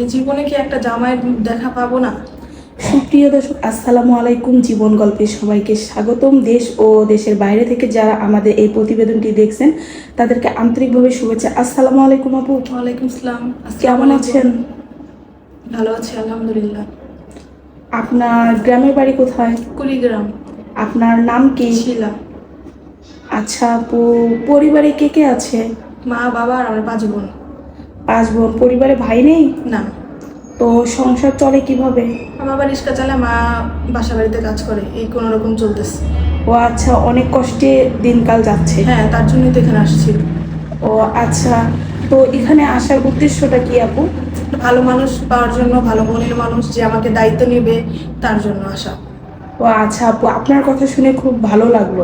এই জীবনে কি একটা জামাইয়ের দেখা পাবো না? সুপ্রিয় দর্শক আসসালামু আলাইকুম। জীবন গল্পে সবাইকে স্বাগতম। দেশ ও দেশের বাইরে থেকে যারা আমাদের এই প্রতিবেদনটি দেখছেন তাদেরকে আন্তরিকভাবে শুভেচ্ছা। আসসালামু আলাইকুম আপু। ওয়ালাইকুম আসসালাম কেমন আছেন? ভালো আছি আলহামদুলিল্লাহ। আপনার গ্রামের বাড়ি কোথায়? কুড়িগ্রাম। আপনার নাম কি? শিলা। আচ্ছা আপু পরিবারে কে কে আছে? মা বাবা আর আমার পাঁচ বোন। পাঁচ বোন পরিবারে ভাই নেই? না। তো সংসার চলে কীভাবে? আমার বাবা রিক্সা চালায় মা বাসা বাড়িতে কাজ করে এই কোনো রকম চলতেছে। ও আচ্ছা অনেক কষ্টে দিনকাল যাচ্ছে। হ্যাঁ তার জন্যই তো এখানে আসছি। ও আচ্ছা তো এখানে আসার উদ্দেশ্যটা কি আপু? ভালো মানুষ পাওয়ার জন্য ভালো মনের মানুষ যে আমাকে দায়িত্ব নেবে তার জন্য আসা। ও আচ্ছা আপু আপনার কথা শুনে খুব ভালো লাগল।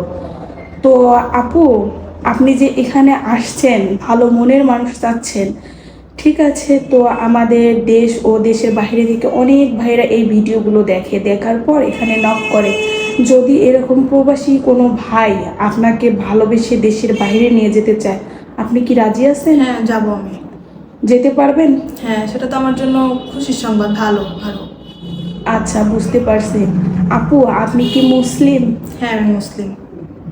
তো আপু আপনি যে এখানে আসছেন ভালো মনের মানুষ চাচ্ছেন ঠিক আছে তো আমাদের দেশ ও দেশের বাইরে থেকে অনেক ভাইরা এই ভিডিওগুলো দেখে। দেখার পর এখানে নক করে। যদি এরকম প্রবাসী কোনো ভাই আপনাকে ভালোবেসে দেশের বাইরে নিয়ে যেতে চায় আপনি কি রাজি আছেন? হ্যাঁ যাব আমি। যেতে পারবেন? হ্যাঁ সেটা তো আমার জন্য খুশির সংবাদ। ভালো ভালো। আচ্ছা বুঝতে পারছি। আপু আপনি কি মুসলিম? হ্যাঁ আমি মুসলিম।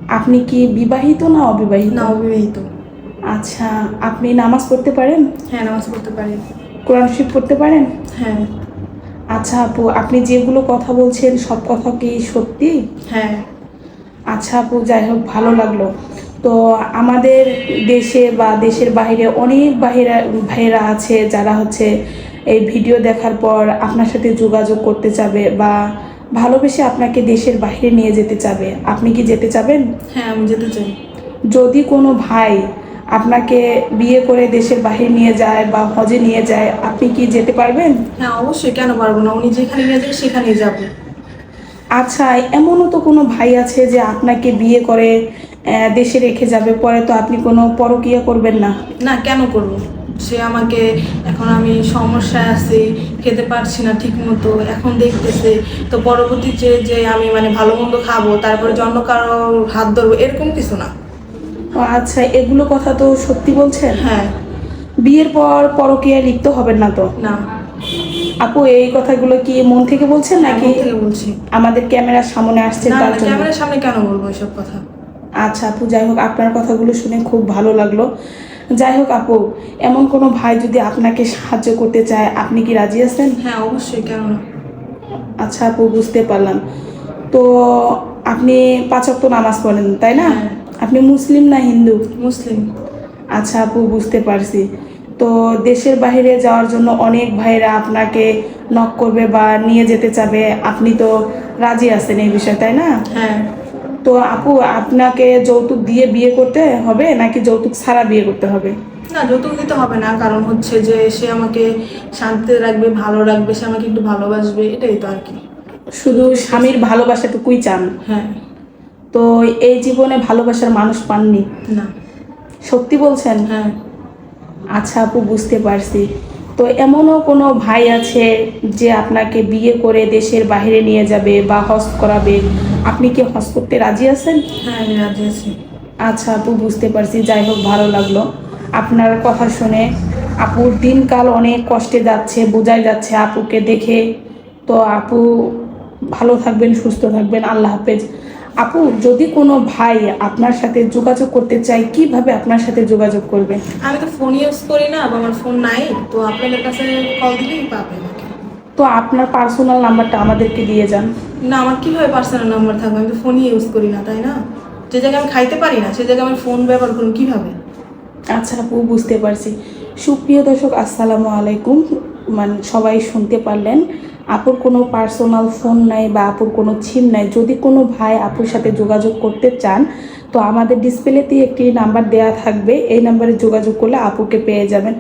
আপনি কি বিবাহিত না অবিবাহিত? না অবিবাহিত। আচ্ছা আপনি নামাজ পড়তে পারেন? হ্যাঁ নামাজ পড়তে পারি। কোরআন শরীফ পড়তে পারেন? হ্যাঁ। আচ্ছা আপু আপনি যেগুলো কথা বলছেন সব কথা কি সত্যি? হ্যাঁ। আচ্ছা আপু যাই হোক ভালো লাগল। তো আমাদের দেশে বা দেশের বাইরে অনেক বাহিরা ভাইয়েরা আছে যারা হচ্ছে এই ভিডিও দেখার পর আপনার সাথে যোগাযোগ করতে চাবে বা ভালোবেসে আপনাকে দেশের বাইরে নিয়ে যেতে চাবে আপনি কি যেতে চাবেন হ্যাঁ আমি যেতে চাই। যদি কোনো ভাই আপনাকে বিয়ে করে দেশের বাহিরে নিয়ে যায় বা হজে নিয়ে যায় আপনি কি যেতে পারবেন? হ্যাঁ অবশ্যই কেন পারব না? উনি যেখানে নিয়ে যাবে সেখানেই যাব। আচ্ছা এমনও তো কোনো ভাই আছে যে আপনাকে বিয়ে করে দেশে রেখে যাবে পরে তো আপনি কোনো পরকিয়া করবেন না? না কেন করব? সে আমাকে এখন আমি সমস্যায় আছি খেতে পারছি না ঠিক মতো এখন দেখতেছে। তো পরবর্তী যে যে আমি মানে ভালো মন্দ খাব তারপরে যে অন্য কারও হাত ধরবো এরকম কিছু না। আচ্ছা এগুলো কথা তো সত্যি বলছেন? হ্যাঁ। বিয়ের পর পরকিয়ায় লিপ্ত হবেন না তো? না। আপু এই কথাগুলো কি মন থেকে বলছেন হ্যাঁ, নাকি বলছি। আমাদের ক্যামেরার সামনে আসছে তার জন্য ক্যামেরার সামনে কেন বলব এসব কথা? আচ্ছা আপু যাই হোক আপনার কথাগুলো শুনে খুব ভালো লাগল। যাই হোক আপু এমন কোনো ভাই যদি আপনাকে সাহায্য করতে চায় আপনি কি রাজি আছেন? হ্যাঁ অবশ্যই কেন না? আচ্ছা আপু বুঝতে পারলাম। তো আপনি পাঁচক্ত নামাজ পড়েন তাই না? হ্যাঁ। আপনি মুসলিম না হিন্দু? মুসলিম। আচ্ছা আপু বুঝতে পারছি। তো দেশের বাইরে যাওয়ার জন্য অনেক ভাইরা আপনাকে নক করবে বা নিয়ে যেতে চাবে। আপনি তো রাজি আছেন এই বিষয়ে তাই না? হ্যাঁ। তো আপু আপনাকে যৌতুক দিয়ে বিয়ে করতে হবে নাকি যৌতুক ছাড়া বিয়ে করতে হবে? না যৌতুক দিতে হবে না। কারণ হচ্ছে যে সে আমাকে শান্তিতে রাখবে ভালো রাখবে সে আমাকে একটু ভালোবাসবে এটাই তো আর কি। শুধু স্বামীর ভালোবাসাটুকুই চান? হ্যাঁ। তো এই জীবনে ভালোবাসার মানুষ পাননি? না। সত্যি বলছেন? হ্যাঁ। আচ্ছা আপু বুঝতে পারছি। তো এমনও কোনো ভাই আছে যে আপনাকে বিয়ে করে দেশের বাইরে নিয়ে যাবে বা হজ করাবে? আপনি কি হজ করতে রাজি আছেন? হ্যাঁ আমি রাজি আছি। আচ্ছা আপু বুঝতে পারছি। যাই হোক ভালো লাগল। আপনার কথা শুনে আপুর দিনকাল অনেক কষ্টে যাচ্ছে বোঝাই যাচ্ছে আপুকে দেখে। তো আপু ভালো থাকবেন সুস্থ থাকবেন। আল্লাহ হাফেজ। আপু যদি কোনো ভাই আপনার সাথে যোগাযোগ করতে চায় কীভাবে আপনার সাথে যোগাযোগ করবে? আমি তো ফোন ইউজ করি না আমার ফোন নাই তো আপনাদের কাছে কল দিলেই পাবে তো আপনার পার্সোনাল নাম্বারটা আমাদেরকে দিয়ে যান। না আমার কীভাবে পার্সোনাল নাম্বার থাকবে? আমি তো ফোনই ইউজ করি না তাই না? যে জায়গায় আমি খাইতে পারি না সে জায়গায় আমি ফোন ব্যবহার করুন কীভাবে? আচ্ছা আপু বুঝতে পারছি। সুপ্রিয় দর্শক আসসালামু আলাইকুম। মানে সবাই শুনতে পারলেন। আপুর কোনো পার্সোনাল ফোন নাই বা আপুর কোনো ছিম নাই, যদি কোনো ভাই আপুর সাথে যোগাযোগ করতে চান, তো আমাদের ডিসপ্লেতে একটি নাম্বার দেয়া থাকবে। এই নাম্বারে যোগাযোগ করলে আপুকে পেয়ে যাবেন।